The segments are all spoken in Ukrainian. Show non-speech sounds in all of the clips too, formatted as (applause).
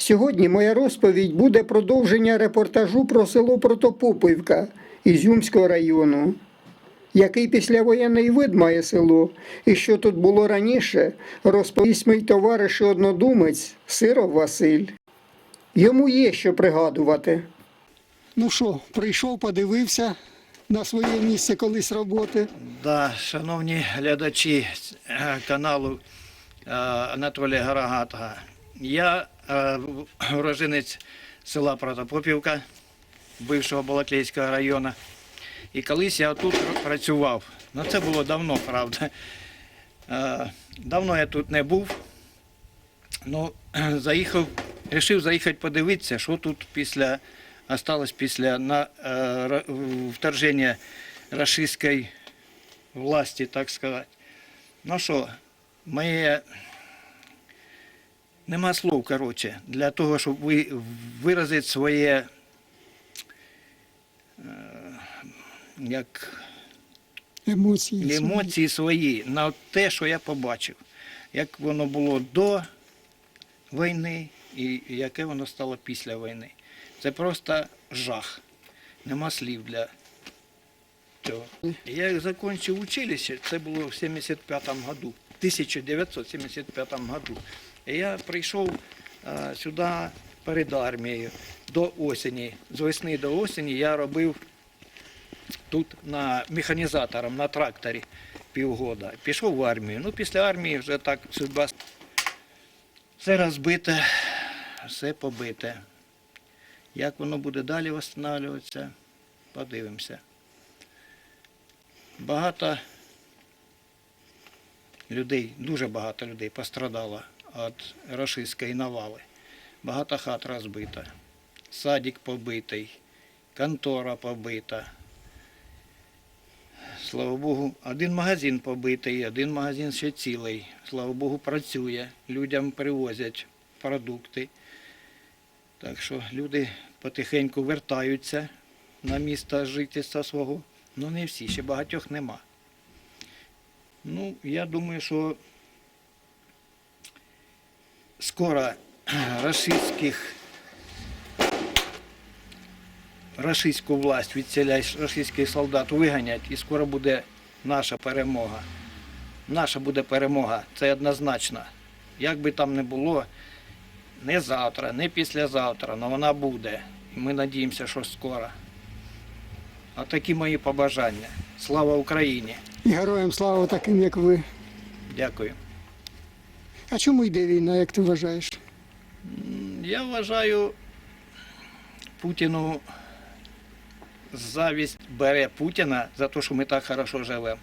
Сьогодні моя розповідь буде продовження репортажу про село Протопопівка Ізюмського району. Який післявоєнний вид має село і що тут було раніше, розповість мій товариш і однодумець Сиров Василь. Йому є що пригадувати. Ну що, прийшов, подивився на своє місце колись роботи. Да, шановні глядачі е, каналу е, Анатолія Гарагатага. Я е, уроженець села Протопопівка, бившого Балаклійського району. І колись я тут працював. Ну це було давно, правда. Е, Давно я тут не був. Ну, (clears throat) заїхав, вирішив заїхати подивитися, що тут після осталось після на, е, вторження рашистської власті, так сказати. Ну що, моє нема слов, коротше, для того, щоб ви виразити своє е, як Емоції. емоції свої на те, що я побачив, як воно було до війни і яке воно стало після війни. Це просто жах. Нема слів для цього. Я закінчив училище, це було в 75-му году, 1975 году. Я прийшов а, сюди перед армією до осені. З весни до осені я робив тут на механізатором, на тракторі півгода. Пішов в армію. Ну, після армії вже так судьба. Все розбите, все побите. Як воно буде далі встановлюватися, подивимося. Багато людей, дуже багато людей пострадало від рашистської навали. Багато хат розбито, садик побитий, контора побита. Слава Богу, один магазин побитий, один магазин ще цілий. Слава Богу, працює. Людям привозять продукти. Так що люди потихеньку вертаються на місто жительства свого. Ну не всі, ще багатьох нема. Ну, я думаю, що скоро (clears throat) рашистських рашистську власть відселять рашистських солдат виганять і скоро буде наша перемога. Наша буде перемога, це однозначно. Як би там не було, не завтра, не післязавтра, але вона буде. І ми надіємося, що скоро. А такі мої побажання. Слава Україні! І героям слава таким, як ви. Дякую. А чому йде війна, як ти вважаєш? Я вважаю, Путіну завість бере Путіна за те, що ми так хорошо живемо.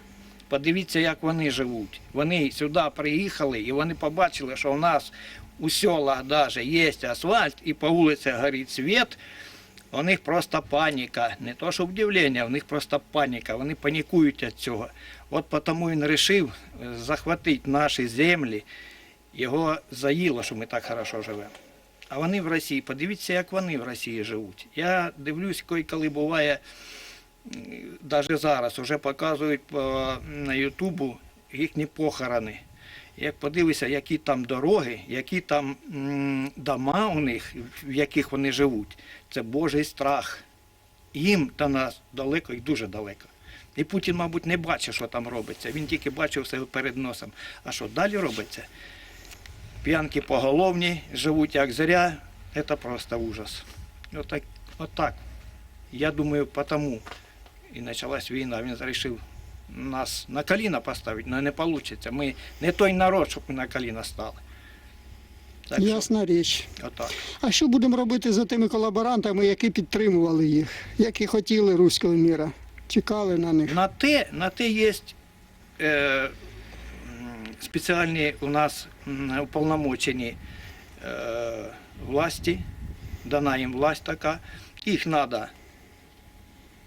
Подивіться, як вони живуть. Вони сюди приїхали і вони побачили, що у нас у селах навіть є асфальт і по вулицях горить світ. У них просто паніка. Не то, що удивлення, у них просто паніка. Вони панікують від цього. От тому він вирішив захватити наші землі. Його заїло, що ми так хорошо живемо. А вони в Росії, подивіться, як вони в Росії живуть. Я дивлюсь, коли буває, навіть зараз вже показують по, на Ютубу їхні похорони. Як подивишся, які там дороги, які там дома у них, в яких вони живуть, це Божий страх. Їм до нас далеко і дуже далеко. І Путін, мабуть, не бачить, що там робиться. Він тільки бачив все перед носом. А що далі робиться? П'янки поголовні, живуть як зря, це просто ужас. Отак, отак. Я думаю, потому і почалась війна. Він вирішив нас на коліна поставити, але не вийде. Ми не той народ, щоб ми на коліна стали. Так що, Ясна річ. отак. А що будемо робити за тими колаборантами, які підтримували їх, які хотіли руського міра? Чекали на них. На те, на те є е, спеціальні у нас уповномочені е, власті, дана їм власть така. Їх треба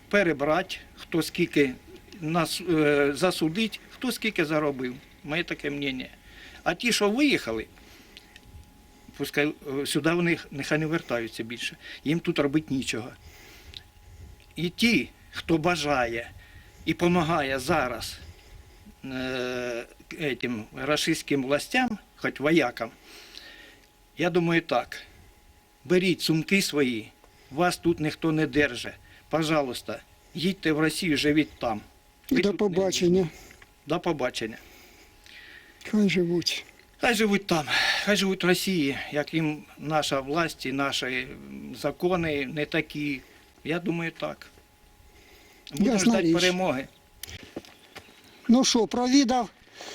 перебрати, хто скільки нас, е, засудить, хто скільки заробив. Моє таке мнення. А ті, що виїхали, пускай е, сюди вони нехай не вертаються більше. Їм тут робити нічого. І ті, хто бажає і допомагає зараз этим рашистським властям, хоч воякам, я думаю так. беріть сумки свої, вас тут ніхто не держить. Пожалуйста, їдьте в Росію, живіть там. Ви до побачення. До побачення. Хай живуть. Хай живуть там, хай живуть в Росії, як їм наша власть і наші закони не такі. Я думаю, так. Будемо ждати перемоги. Ну що, провідав?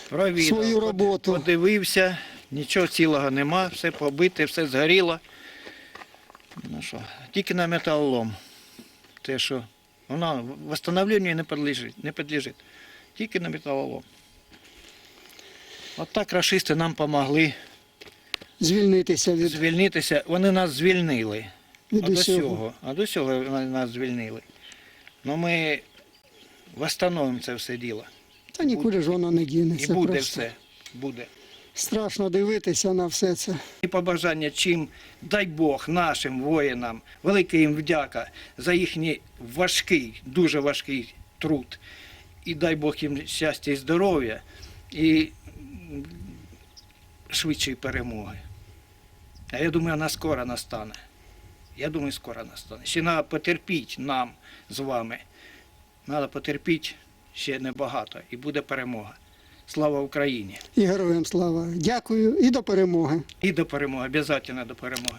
Провідав, Свою роботу. Подивився, нічого цілого нема, все побите, все згоріло. Ну що, тільки на металолом. Те, що воно восстановленню не підлежить, не підлежить. Тільки на металолом. От так рашисти нам допомогли Звільнитися від, звільнитися. Вони нас звільнили. від А до цього, а до цього вони нас звільнили. Ну ми восстановимо це все діло. Та нікуди ж воно не І буде просто. все. Буде. Страшно дивитися на все це. І побажання чим, дай Бог нашим воїнам, велика їм вдяка за їхній важкий, дуже важкий труд. І дай Бог їм щастя і здоров'я і швидшої перемоги. А я думаю, вона скоро настане. Я думаю, скоро настане. Ще треба потерпіти нам з вами. Треба потерпіти ще небагато і буде перемога. Слава Україні! І героям слава. Дякую і до перемоги. І до перемоги, обов'язково до перемоги.